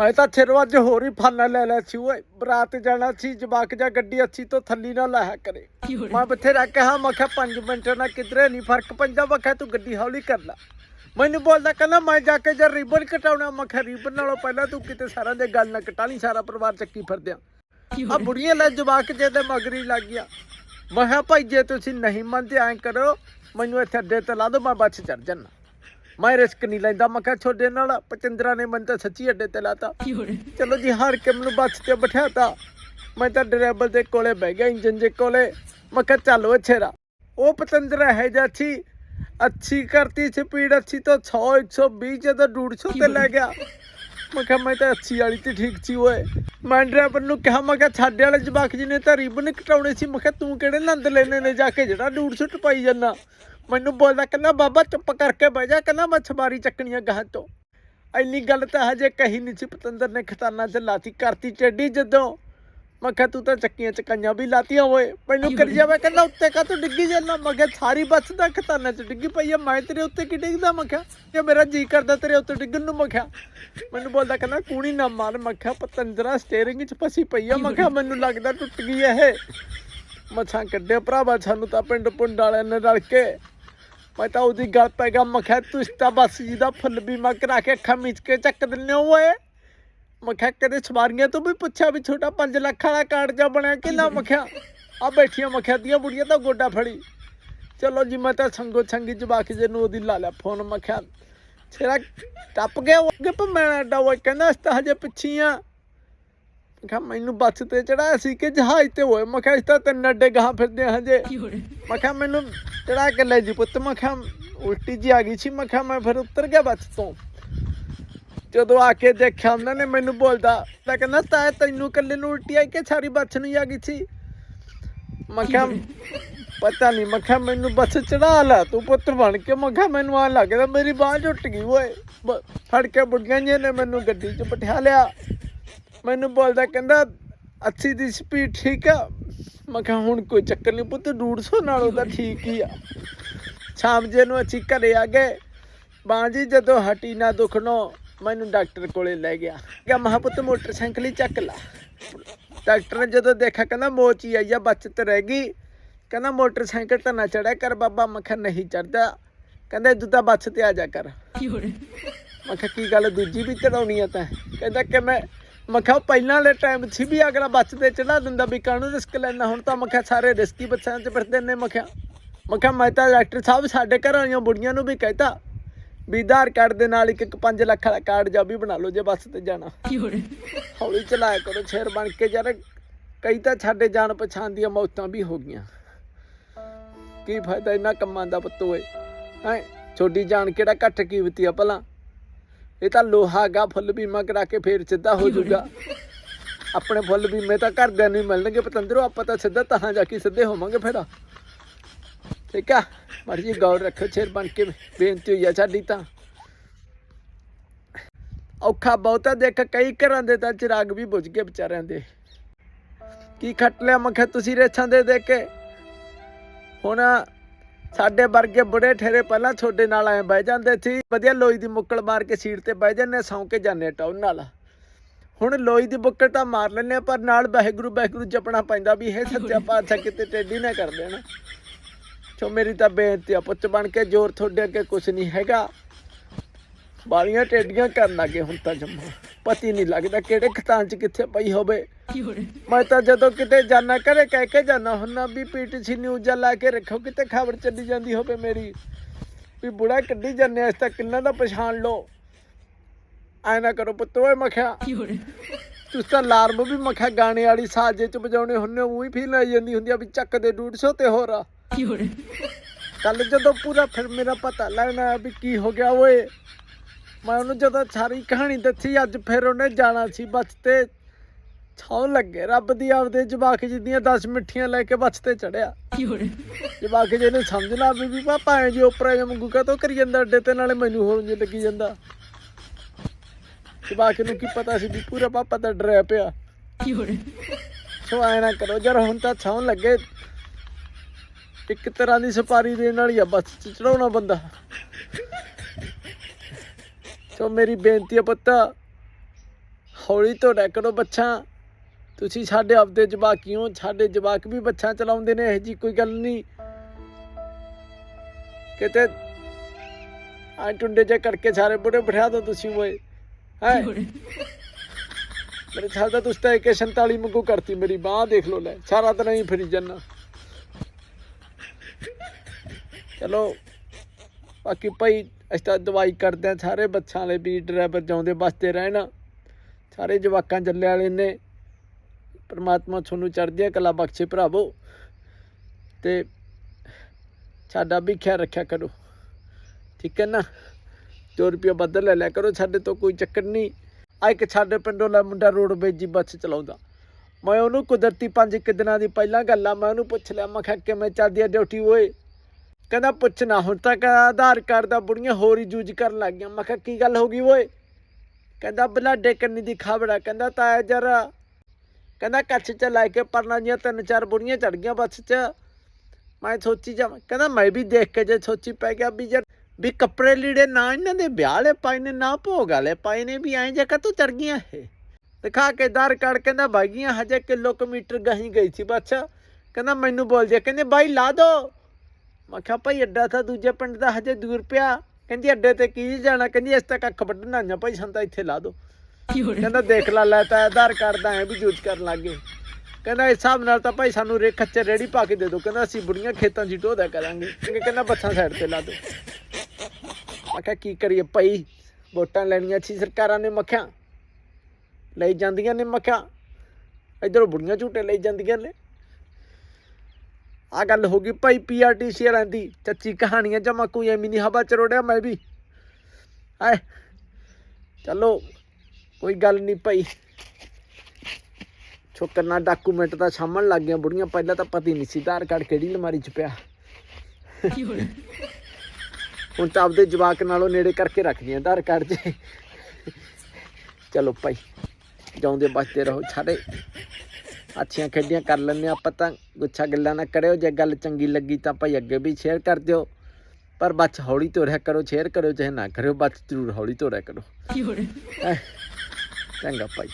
ਮੈਂ ਤਾਂ ਛੇਰੋ ਅੱਜ ਹੋਰ ਹੀ ਫਾਨਾ ਲੈ ਲਿਆ ਸੀ, ਓਏ। ਬਰਾਤ ਜਾਣਾ ਸੀ, ਜਵਾਕ ਜਾ ਗੱਡੀ ਅੱਛੀ ਤੋਂ ਥੱਲੀ ਨਾ ਲਾਇਆ ਕਰੇ। ਮੈਂ ਬਥੇਰਾ ਕਿਹਾ, ਮੈਂ ਕਿਹਾ 5 ਮਿੰਟ ਨਾ ਕਿਧਰੇ, ਨਹੀਂ ਫ਼ਰਕ ਪੈਂਦਾ। ਮੈਂ ਤੂੰ ਗੱਡੀ ਹੌਲੀ ਕਰ ਲੈ। ਮੈਨੂੰ ਬੋਲਦਾ ਕਹਿੰਦਾ, ਮੈਂ ਜਾ ਕੇ ਜੇ ਰਿਬਨ ਕਟਾਉਣਾ, ਮੈਂ ਕਿਹਾ ਰਿਬਨ ਨਾਲੋਂ ਪਹਿਲਾਂ ਤੂੰ ਕਿਤੇ ਸਾਰਿਆਂ ਦੇ ਗੱਲ ਨਾ ਕਟਾ ਲਈ, ਸਾਰਾ ਪਰਿਵਾਰ ਚੱਕੀ ਫਿਰਦਿਆਂ। ਆ ਬੁੜੀਆਂ ਲੈ ਜਵਾਕ ਜੇ ਤੇ ਮਗਰੀ ਲੱਗ ਗਿਆ। ਮੈਂ ਕਿਹਾ, ਭਾਈ, ਜੇ ਤੁਸੀਂ ਨਹੀਂ ਮੰਨਦੇ, ਐਂ ਕਰੋ। ਮੈਨੂੰ ਇੱਥੇ ਅੱਡੇ ਤੇ ਲਾ ਦਿਓ, ਮੈਂ ਬੱਸ ਚੜ ਜਾਣਾ ਮੈਂ ਰਿਸਕ ਨਹੀਂ ਲੈਂਦਾ। ਮੈਂ ਕਿਹਾ ਛੋਡੇ ਨਾਲ ਪਚੰਦਰਾ ਨੇ ਮੈਨੂੰ ਤਾਂ ਸੱਚੀ ਅੱਡੇ ਤੇ ਲਾਤਾ। ਚਲੋ ਜੀ, ਹਾਰ ਕੇ ਮੈਨੂੰ ਬੱਸ ਤੇ ਬਿਠਾਤਾ। ਮੈਂ ਤਾਂ ਡਰਾਈਵਰ ਦੇ ਕੋਲੇ ਬਹਿ ਗਿਆ ਇੰਜਨ ਦੇ ਕੋਲੇ। ਮੈਂ ਕਿਹਾ, ਚੱਲੋ ਛੇਰਾ। ਉਹ ਪਤੰਦਰਾ ਹੈ ਜਾਛੀ ਅੱਛੀ ਕਰਤੀ ਸਪੀਡ, ਅੱਛੀ ਤੋਂ 100 120 ਜਦੋਂ 150 ਤੇ ਲੈ ਗਿਆ। ਮੈਂ ਕਿਹਾ, ਮੈਂ ਤਾਂ ਅੱਛੀ ਵਾਲੀ ਤੇ ਠੀਕ ਸੀ ਓਏ। ਮੈਂ ਡਰਾਈਵਰ ਨੂੰ ਕਿਹਾ, ਮੈਂ ਕਿਹਾ, ਸਾਡੇ ਵਾਲੇ ਜਵਾਕ ਜੀ ਨੇ ਤਾਂ ਰਿਬਨ ਕਟਾਉਣੇ ਸੀ। ਮੈਂ ਕਿਹਾ, ਤੂੰ ਕਿਹੜੇ ਨੰਦ ਲੈਣੇ ਨੇ ਜਾ ਕੇ ਜਿਹੜਾ 150 ਟਪਾਈ ਜਾਂਦਾ? ਮੈਨੂੰ ਬੋਲਦਾ ਕਹਿੰਦਾ, ਬਾਬਾ ਚੁੱਪ ਕਰਕੇ ਬਹਿ ਜਾ, ਕਹਿੰਦਾ, ਮੈਂ ਚੱਕਣੀ ਆ ਗਾਹ ਤੋਂ ਇੰਨੀ ਗੱਲ ਤਾਂ ਹਜੇ ਕਹੀ ਨਹੀਂ ਸੀ, ਪਤੰਦਰ ਨੇ ਖਤਾਨਾ ਚ ਲਾਤੀ, ਕਰਤੀ ਟੇਡੀ ਜਦੋਂ। ਮੈਂ ਕਿਹਾ, ਤੂੰ ਤਾਂ ਚੱਕੀਆਂ ਚਕਾਈਆਂ ਵੀ ਲਾਤੀਆਂ ਓਏ। ਮੈਨੂੰ ਕਰੀ ਜਾਵੇ, ਕਹਿੰਦਾ, ਉੱਤੇ ਕਾ ਤੂੰ ਡਿੱਗੀ ਜਾਂਦਾ? ਮੈਂ ਕਿਹਾ, ਸਾਰੀ ਬੱਸ ਦਾ ਖਤਾਨਾ ਚ ਡਿੱਗੀ ਪਈ ਆ, ਮੈਂ ਤੇਰੇ ਉੱਤੇ ਕੀ ਡਿੱਗਦਾ? ਮੈਂ ਕਿਹਾ, ਜੇ ਮੇਰਾ ਜੀ ਕਰਦਾ ਤੇਰੇ ਉੱਤੇ ਡਿੱਗਣ ਨੂੰ, ਮੈਂ ਕਿਹਾ। ਮੈਨੂੰ ਬੋਲਦਾ ਕਹਿੰਦਾ, ਕੂਣੀ ਨਾ ਮਾਰ, ਮੈਂ ਕਿਹਾ, ਪਤੰਦਰਾ ਸਟੀਅਰਿੰਗ 'ਚ ਫਸੀ ਪਈ ਆ, ਮੈਂ ਕਿਹਾ, ਮੈਨੂੰ ਲੱਗਦਾ ਟੁੱਟ ਗਈ ਇਹ। ਮੱਛਾਂ ਕੱਢਿਆ ਭਰਾਵਾ, ਸਾਨੂੰ ਤਾਂ ਪਿੰਡ ਪੁੰਡ ਵਾਲਿਆਂ ਨੇ ਰਲ ਕੇ ਤਾਂ ਉਹਦੀ ਗੱਲ ਪੈ ਗਿਆ, ਮੈਂ ਕਿਹਾ ਤੁਸੀਂ ਤਾਂ ਬਸ ਜੀ ਦਾ ਫੁੱਲ ਬੀਮਾ ਕਰਾ ਕੇ ਅੱਖਾਂ ਮੀਚ ਕੇ ਚੱਕ ਦਿੰਦੇ ਹੋ ਓਏ। ਮੈਂ ਕਿਹਾ ਕਦੇ ਸਵਾਰੀਆਂ ਤੋਂ ਵੀ ਪੁੱਛਿਆ ਵੀ ਛੋਟਾ 5 ਲੱਖ ਵਾਲਾ ਕਾਰਡ ਜਾ ਬਣਿਆ ਕਿ ਨਾ? ਮੈਂ ਕਿਹਾ ਆ ਬੈਠੀਆਂ, ਮੈਂ ਕਿਹਾ ਦੀਆਂ ਬੁੜੀਆਂ ਤਾਂ ਗੋਡਾ ਫੜੀ। ਚਲੋ ਜੀ, ਮੈਂ ਤਾਂ ਸੰਗੋ ਸੰਗੀ ਜਵਾਕ ਜੇ ਨੂੰ ਉਹਦੀ ਲਾ ਲਿਆ ਫੋਨ ਮੈਂ ਕਿਹਾ ਛੇਰਾ ਟੱਪ ਗਿਆ ਉਹ ਅੱਗੇ ਭੰਮਣਾ ਅੱਡਾ ਉਹ ਕਹਿੰਦਾ ਇਸ ਤਾਂ ਹਜੇ ਪਿੱਛੀਆਂ ਮੈਂ ਕਿਹਾ ਮੈਨੂੰ ਬੱਸ ਤੇ ਚੜਾਇਆ ਸੀ ਕਿ ਜਹਾਜ਼ ਤੇ ਹੋਏ। ਮੈਂ ਕਿਹਾ ਇਸ ਤਾਂ ਤਿੰਨ ਅੱਡੇ ਗਾਂ ਫਿਰਦੇ ਹਾਂ ਹਜੇ। ਮੈਂ ਕਿਹਾ ਮੈਨੂੰ ਚੜਾ ਕੇ ਲੈ ਜੀ ਪੁੱਤ। ਮੈਂ ਕਿਹਾ ਉਲਟੀ ਜੀ ਆ ਗਈ ਸੀ। ਮੈਂ ਕਿਹਾ ਮੈਂ ਫਿਰ ਉਤਰ ਗਿਆ ਬੱਸ ਤੋਂ। ਜਦੋਂ ਆ ਕੇ ਦੇਖਿਆ ਉਹਨਾਂ ਨੇ ਮੈਨੂੰ ਬੋਲਦਾ ਤਾਂ ਕਹਿੰਦਾ ਤਾਂ ਤੈਨੂੰ ਇਕੱਲੇ ਨੂੰ ਉਲਟੀ ਆਈ ਕਿ ਸਾਰੀ ਬੱਸ ਨੂੰ ਆ ਗਈ ਸੀ? ਮੈਂ ਕਿਹਾ ਪਤਾ ਨਹੀਂ। ਮੈਂ ਕਿਹਾ ਮੈਨੂੰ ਬੱਸ ਚੜਾ ਲਾ ਤੂੰ ਪੁੱਤ ਬਣ ਕੇ। ਮੈਂ ਕਿਹਾ ਮੈਨੂੰ ਆ ਲੱਗਦਾ ਮੇਰੀ ਬਾਂਹ ਟੁੱਟ ਗਈ ਓਏ। ਫੜ ਕੇ ਬੁੱਢੀਆਂ ਜੀ ਨੇ ਮੈਨੂੰ ਗੱਡੀ 'ਚ ਬਿਠਾ ਲਿਆ। ਮੈਨੂੰ ਬੋਲਦਾ ਕਹਿੰਦਾ 80 ਦੀ ਸਪੀਡ ਠੀਕ ਆ। ਮੈਂ ਕਿਹਾ ਹੁਣ ਕੋਈ ਚੱਕਰ ਨਹੀਂ ਪੁੱਤ 150 ਨਾਲੋਂ ਤਾਂ ਠੀਕ ਹੀ ਆ। ਸ਼ਾਮ ਜੇ ਨੂੰ ਅਸੀਂ ਘਰੇ ਆ ਗਏ ਬਾਂਹ ਜੀ ਜਦੋਂ ਹਟੀ ਨਾ ਦੁਖਣੋ ਮੈਨੂੰ ਡਾਕਟਰ ਕੋਲੇ ਲੈ ਗਿਆ। ਕਿ ਮਹਾ ਪੁੱਤ ਮੋਟਰਸਾਈਕਲ ਹੀ ਚੱਕ ਲਾ। ਡਾਕਟਰ ਨੇ ਜਦੋਂ ਦੇਖਿਆ ਕਹਿੰਦਾ ਮੋਚ ਹੀ ਆਈ ਆ ਬਚਤ ਰਹਿ ਗਈ। ਕਹਿੰਦਾ ਮੋਟਰਸਾਈਕਲ ਤਾਂ ਨਾ ਚੜਿਆ ਕਰ ਬਾਬਾ। ਮੈਂ ਕਿਹਾ ਨਹੀਂ ਚੜਦਾ। ਕਹਿੰਦਾ ਤੂੰ ਤਾਂ ਤੇ ਆ ਜਾ ਕਰ। ਮੈਂ ਕਿਹਾ ਕੀ ਗੱਲ ਦੂਜੀ ਵੀ ਚੜਾਉਣੀ ਆ ਤਾਂ? ਕਹਿੰਦਾ ਕਿ ਮੈਂ ਮੈਂ ਕਿਹਾ ਪਹਿਲਾਂ ਵਾਲੇ ਟਾਈਮ 'ਚ ਵੀ ਅਗਲਾ ਤੇ ਚੜਾ ਦਿੰਦਾ ਵੀ ਕਾਹਨੂੰ ਰਿਸਕ ਲੈਣਾ ਹੁਣ ਤਾਂ ਮੈਂ ਕਿਹਾ ਸਾਰੇ ਰਿਸਕੀ ਬੱਸਾਂ 'ਚ ਫਿਰਦੇ ਨੇ ਮੈਂ ਕਿਹਾ। ਮੈਂ ਕਿਹਾ ਮੈਂ ਤਾਂ ਡਾਕਟਰ ਸਾਹਿਬ ਸਾਡੇ ਘਰ ਵਾਲੀਆਂ ਬੁੜੀਆਂ ਨੂੰ ਵੀ ਕਹਿਤਾ ਵੀ ਆਧਾਰ ਕਾਰਡ ਦੇ ਨਾਲ ਇੱਕ ਇੱਕ 5 ਲੱਖ ਵਾਲਾ ਕਾਰਡ ਜਾ ਵੀ ਬਣਾ ਲਓ ਜੇ ਬੱਸ ਤੇ ਜਾਣਾ। ਹੌਲੀ ਚਲਾਇਆ ਕਰੋ ਸ਼ੇਰ ਬਣ ਕੇ ਯਾਰ ਕਈ ਤਾਂ ਸਾਡੇ ਜਾਣ ਪਛਾਣ ਦੀਆਂ ਮੌਤਾਂ ਵੀ ਹੋ ਗਈਆਂ। ਕੀ ਫਾਇਦਾ ਇਹਨਾਂ ਕੰਮਾਂ ਦਾ ਪੁੱਤ ਓਏ? ਹੈ? ਛੋਟੀ ਜਾਨ ਕਿਹੜਾ ਘੱਟ ਕੀਮਤੀ ਆ ਭਲਾ? ਇਹ ਤਾਂ ਲੋਹਾ ਗਾ ਫੁੱਲ ਬੀਮਾ ਕਰਾ ਕੇ ਫੇਰ ਸਿੱਧਾ ਹੋ ਜਾਊਗਾ ਆਪਣੇ ਫੁੱਲ ਬੀਮੇ ਤਾਂ ਘਰਦਿਆਂ ਨੂੰ ਹੀ ਮਿਲਣਗੇ, ਪਤੰਦਰੋ, ਆਪਾਂ ਤਾਂ ਸਿੱਧਾ ਤਾਂ ਜਾ ਕੇ ਸਿੱਧੇ ਹੋਵਾਂਗੇ ਫੇਰ। ਠੀਕ ਆ? ਮਰਜ਼ੀ ਗੌਰ ਰੱਖੋ ਸ਼ੇਰ ਬਣ ਕੇ ਬੇਨਤੀ ਹੋਈ ਆ ਸਾਡੀ ਤਾਂ। ਔਖਾ ਬਹੁਤਾ ਦੇਖ ਕਈ ਘਰਾਂ ਦੇ ਤਾਂ ਚਿਰਾਗ ਵੀ ਬੁਝ ਗਏ ਵਿਚਾਰਿਆਂ ਦੇ। ਕੀ ਖੱਟ ਲਿਆ ਮੈਂ ਤੁਸੀਂ ਰੇਛਾਂ ਦੇ ਦੇ ਕੇ? ਹੁਣ ਸਾਡੇ ਵਰਗੇ ਬੁੜੇ ਠੇਰੇ ਪਹਿਲਾਂ ਛੋਡੇ ਨਾਲ ਐ ਬਹਿ ਜਾਂਦੇ ਸੀ। ਵਧੀਆ ਲੋਈ ਦੀ ਮੁੱਕਲ ਮਾਰ ਕੇ ਸੀਟ ਤੇ ਬਹਿ ਜਾਂਦੇ ਸੌਂ ਕੇ ਜਾਂਦੇ ਟਾਉਨ ਨਾਲ। ਹੁਣ ਲੋਈ ਦੀ ਬੁੱਕਲ ਤਾਂ ਮਾਰ ਲੈਂਦੇ ਹਾਂ, ਪਰ ਨਾਲ ਵਾਹਿਗੁਰੂ ਵਾਹਿਗੁਰੂ ਜਪਣਾ ਪੈਂਦਾ ਵੀ ਇਹ ਸੱਚਾ ਪਾਤਸ਼ਾਹ ਕਿਤੇ ਟੇਢੀ ਨਾ ਕਰ ਦੇਣਾ। ਸੋ ਮੇਰੀ ਤਾਂ ਬੇਨਤੀ ਆ ਪੁੱਤ ਬਣ ਕੇ ਜ਼ੋਰ ਤੁਹਾਡੇ ਅੱਗੇ ਕੁਝ ਨਹੀਂ ਹੈਗਾ। ਬਾਲੀਆਂ ਟੇਡੀਆਂ ਕਰਨ ਲੱਗੇ ਹੁਣ ਤਾਂ ਜੰਮਾ। ਪਤੀ ਨਹੀਂ ਲੱਗਦਾ ਕਿਹੜੇ ਖਤਾਨ ਚ ਕਿੱਥੇ ਪਈ ਹੋਵੇ। ਮੈਂ ਤਾਂ ਜਦੋਂ ਕਿਤੇ ਜਾਣਾ ਕਰੇ ਕਹਿ ਕੇ ਜਾਣਾ ਹੁੰਨਾ ਵੀ ਪੀਟੀਸੀ ਨਿਊਜ਼ ਲਾ ਕੇ ਰੱਖੋ ਕਿਤੇ ਖਬਰ ਚੱਲੀ ਜਾਂਦੀ ਹੋਵੇ ਮੇਰੀ। ਵੀ ਬੁੜਾ ਕੱਢੀ ਜਾਂਦੇ ਇਸ ਤਾਂ ਕਿੰਨਾ ਦਾ ਪਛਾਣ ਲਓ। ਐ ਨਾ ਕਰੋ ਪੁੱਤ ਓਏ ਮਖਿਆ। ਤੁਸੀਂ ਤਾਂ ਲਾਰਮ ਵੀ ਮਖਿਆ ਗਾਣੇ ਵਾਲੀ ਸਾਜੇ ਚ ਵਜਾਉਣੇ ਹੁੰਨੇ ਉਹੀ ਫੀਲ ਆਈ ਜਾਂਦੀ ਹੁੰਦੀ ਆ ਵੀ ਚੱਕ ਦੇ 150 ਤੇ ਹੋਰ ਆ। ਕੱਲ ਜਦੋਂ ਪੂਰਾ ਫਿਰ ਮੇਰਾ ਪਤਾ ਲੱਗਣਾ ਵੀ ਕੀ ਹੋ ਗਿਆ ਓਏ। ਮੈਂ ਉਹਨੂੰ ਜਦੋਂ ਸਾਰੀ ਕਹਾਣੀ ਦੱਸੀ ਅੱਜ ਫਿਰ ਉਹਨੇ ਜਾਣਾ ਸੀ ਬੱਸ ਤੇ। ਛਾਉ ਲੱਗੇ। ਰੱਬ ਦੀ ਆਪਦੇ ਜਵਾਕ ਜੀ ਦੀਆਂ 10 ਮਿੱਠੀਆਂ ਲੈ ਕੇ ਬੱਸ ਤੇ ਚੜਿਆ। ਜਵਾਕ ਜੀ ਨੇ ਸਮਝਣਾ ਵੀ ਵੀ ਪਾਪਾ ਐ ਜੀ ਉਪਰ ਜਮਗੂ ਕਾ ਤੋਂ ਕਰੀ ਜਾਂਦਾ? ਅੱਡੇ ਤੇ ਨਾਲੇ ਮੈਨੂੰ ਹੋਰ ਜੇ ਲੱਗੀ ਜਾਂਦਾ। ਜਵਾਕ ਨੂੰ ਕੀ ਪਤਾ ਸੀ ਵੀ ਪੂਰਾ ਪਾਪਾ ਤਾਂ ਡਰਿਆ ਪਿਆ। ਸੋ ਐ ਨਾ ਕਰੋ, ਜਰ ਹੁਣ ਤਾਂ ਛਾਉ ਲੱਗੇ, ਇੱਕ ਤਰ੍ਹਾਂ ਦੀ ਸਪਾਰੀ ਦੇਣ ਵਾਲੀ ਆ ਬੱਸ ਚ ਚੜਾਉਣਾ ਬੰਦਾ। ਸੋ ਮੇਰੀ ਬੇਨਤੀ ਆ ਪੁੱਤ, ਹੌਲੀ ਤੋੜਿਆ ਕਰੋ ਬੱਚਾ ਤੁਸੀਂ ਸਾਡੇ ਆਪਦੇ ਜਵਾਕੀਓ ਸਾਡੇ ਜਵਾਕ ਵੀ ਬੱਚਾ ਚਲਾਉਂਦੇ ਨੇ, ਇਹ ਜੀ ਕੋਈ ਗੱਲ ਨਹੀਂ। ਕਿਤੇ ਆ ਟੁੰਡੇ ਜੇ ਕਰਕੇ ਸਾਰੇ ਬੁੜੇ ਬਿਠਾ ਦੋ ਤੁਸੀਂ ਓਏ, ਹੈ? ਮੇਰੇ ਖਿਆਲ ਦਾ ਤੁਸੀਂ ਤਾਂ AK 47 ਮੰਗੂ ਕਰਤੀ ਮੇਰੀ ਬਾਹ ਦੇਖ ਲੋ ਲੈ, ਸਾਰਾ ਦਿਨ ਹੀ ਫਰੀ ਜੰਨਾ। ਚਲੋ, ਬਾਕੀ ਭਾਈ, ਅਸੀਂ ਤਾਂ ਦਵਾਈ ਕਰਦੇ ਆ ਸਾਰੇ ਬੱਚਾਂ ਵਾਲੇ ਵੀ ਡਰਾਈਵਰ ਜਾਉਂਦੇ ਬਸਦੇ ਰਹਿਣਾ। ਸਾਰੇ ਜਵਾਕਾਂ ਜੱਲੇ ਵਾਲੇ ਨੇ। ਪਰਮਾਤਮਾ ਤੁਹਾਨੂੰ ਚੜ੍ਹਦੀਆਂ ਕਲਾ ਬਖਸ਼ੇ ਭਰਾਵੋ। ਤੇ ਸਾਡਾ ਵੀ ਖਿਆਲ ਰੱਖਿਆ ਕਰੋ। ਠੀਕ ਹੈ ਨਾ? 2 ਰੁਪਏ ਬਦਲ ਲੈ ਲਿਆ ਕਰੋ, ਸਾਡੇ ਤੋਂ ਕੋਈ ਚੱਕਰ ਨਹੀਂ। ਆ ਇੱਕ ਸਾਡੇ ਪਿੰਡੋਂ ਲੈ ਮੁੰਡਾ ਰੋਡਵੇਜ ਦੀ ਬੱਸ ਚਲਾਉਂਦਾ। ਮੈਂ ਉਹਨੂੰ ਕੁਦਰਤੀ ਪੰਜ ਇੱਕ ਦਿਨਾਂ ਦੀ ਪਹਿਲਾਂ ਗੱਲਾਂ ਮੈਂ ਉਹਨੂੰ ਪੁੱਛ ਲਿਆ, ਮੈਂ ਕਿਹਾ ਕਿਵੇਂ ਚੱਲਦੀ ਆ ਡਿਊਟੀ ਓਏ? ਕਹਿੰਦਾ ਪੁੱਛਣਾ ਹੁਣ ਤੱਕ ਆਧਾਰ ਕਾਰਡ ਦਾ ਬੁੜੀਆਂ ਹੋਰ ਹੀ ਯੂਜ਼ ਕਰਨ ਲੱਗ ਗਈਆਂ। ਮੈਂ ਕਿਹਾ ਕੀ ਗੱਲ ਹੋ ਗਈ ਓਏ? ਕਹਿੰਦਾ ਬਲਾਡੇ ਕੰਨੀ ਦੀ ਖਬਰ ਆ ਕਹਿੰਦਾ ਤਾਇਆ ਜਰਾ ਕਹਿੰਦਾ ਕੱਛ ਚ ਲੈ ਕੇ ਪਰਨਾ ਦੀਆਂ ਤਿੰਨ ਚਾਰ ਬੁੜੀਆਂ ਚੜ ਗਈਆਂ ਬੱਸ 'ਚ। ਮੈਂ ਸੋਚੀ ਜਾ ਕਹਿੰਦਾ ਮੈਂ ਵੀ ਦੇਖ ਕੇ ਜੇ ਸੋਚੀ ਪੈ ਗਿਆ ਵੀ ਜੇ ਵੀ ਕੱਪੜੇ ਲੀੜੇ ਨਾ ਇਹਨਾਂ ਦੇ ਵਿਆਹ ਵਾਲੇ ਪਾਏ ਨੇ, ਨਾ ਭੋਗ ਵਾਲੇ ਪਾਏ ਨੇ, ਵੀ ਐਂ ਜੇ ਤੂੰ ਚੜ ਗਈਆਂ ਇਹ? ਦਿਖਾ ਕੇ ਦਰ ਕੜ ਕਹਿੰਦਾ ਬਾਗੀਆਂ ਹਜੇ ਕਿਲੋਮੀਟਰ ਗਹੀ ਗਈ ਸੀ ਬੱਸ। ਕਹਿੰਦਾ ਮੈਨੂੰ ਬੋਲ ਜੇ ਕਹਿੰਦੇ ਬਾਈ ਲਾ ਦੋ। ਮੈਂ ਕਿਹਾ ਭਾਈ ਅੱਡਾ ਤਾਂ ਦੂਜੇ ਪਿੰਡ ਦਾ ਹਜੇ ਦੂਰ ਪਿਆ। ਕਹਿੰਦੀ ਅੱਡੇ ਤੇ ਕੀ ਜਾਣਾ, ਕਹਿੰਦੀ ਇਸ ਤੱਕ ਅੱਖ ਵੱਢਣ ਆਈਆਂ, ਭਾਈ ਸਾਨੂੰ ਤਾਂ ਇੱਥੇ ਲਾ ਦੋ। ਕਹਿੰਦਾ ਦੇਖ ਲਾ, ਲੈ ਤਾਂ ਆਧਾਰ ਕਾਰਡ ਦਾ ਐ ਵੀ ਯੂਜ਼ ਕਰਨ ਲੱਗ ਗਏ। ਕਹਿੰਦਾ ਇਸ ਹਿਸਾਬ ਨਾਲ ਤਾਂ ਭਾਈ ਸਾਨੂੰ ਰੇ ਖੱਚੇ ਰੇੜੀ ਪਾ ਕੇ ਦੇ ਦਿਓ। ਕਹਿੰਦਾ ਅਸੀਂ ਬੁੜੀਆਂ ਖੇਤਾਂ 'ਚ ਢੋਦਾ ਕਰਾਂਗੇ। ਕਹਿੰਦਾ ਬੱਸਾਂ ਸਾਈਡ ਤੇ ਲਾ ਦਿਓ। ਮੈਂ ਕਿਹਾ ਕੀ ਕਰੀਏ ਭਾਈ? ਵੋਟਾਂ ਲੈਣੀਆਂ ਸੀ ਸਰਕਾਰਾਂ ਨੇ ਮੱਖਿਆ। ਲਈ ਜਾਂਦੀਆਂ ਨੇ ਮੱਖਿਆ। ਇਧਰੋਂ ਬੁੜੀਆਂ ਝੂਟੇ ਲਈ ਜਾਂਦੀਆਂ ਨੇ। ਆ ਗੱਲ ਹੋ ਗਈ ਭਾਈ ਪੀਆਰਟੀਸੀ ਵਾਲਿਆਂ ਦੀ। ਚੱਚੀ ਕਹਾਣੀਆਂ ਜਮਾ ਕੋਈ ਐਵੇਂ ਨਹੀਂ ਹਵਾ ਚ ਰੋੜਿਆ ਮੈਂ ਵੀ। ਹਾਏ ਚਲੋ। ਕੋਈ ਗੱਲ ਨਹੀਂ ਭਾਈ। ਛੋਕਰਨਾ ਡਾਕੂਮੈਂਟ ਦਾ ਸਾਹਮਣ ਲੱਗ ਗਿਆ ਬੁੜੀਆਂ ਪਹਿਲਾਂ ਤਾਂ ਪਤਾ ਨਹੀਂ ਸੀ ਆਧਾਰ ਕਾਰਡ ਕਿਹੜੀ ਅਲਮਾਰੀ 'ਚ ਪਿਆ। ਹੁਣ ਤਾਂ ਆਪਦੇ ਜਵਾਕ ਨਾਲੋਂ ਨੇੜੇ ਕਰਕੇ ਰੱਖਦੀਆਂ ਆਧਾਰ ਕਾਰਡ 'ਚ ਚਲੋ ਭਾਈ ਜਾਉਂਦੇ ਬਚਦੇ ਰਹੋ ਸਾਰੇ ਅੱਛੀਆਂ ਖੇਡੀਆਂ ਕਰ ਲੈਂਦੇ ਆਪਾਂ ਤਾਂ ਗੁੱਛਾ ਗੱਲਾਂ ਨਾ ਕਰਿਓ ਜੇ ਗੱਲ ਚੰਗੀ ਲੱਗੀ ਤਾਂ ਭਾਈ ਅੱਗੇ ਵੀ ਸ਼ੇਅਰ ਕਰ ਦਿਓ। ਪਰ ਬੱਚ ਹੌਲੀ ਤੋਰਿਆ ਕਰੋ ਸ਼ੇਅਰ ਕਰਿਓ ਚਾਹੇ ਨਾ ਕਰਿਓ ਬੱਚ ਜ਼ਰੂਰ ਹੌਲੀ ਤੋਰਿਆ ਕਰੋ। ਹੈਂ। ਚੰਗਾ ਭਾਈ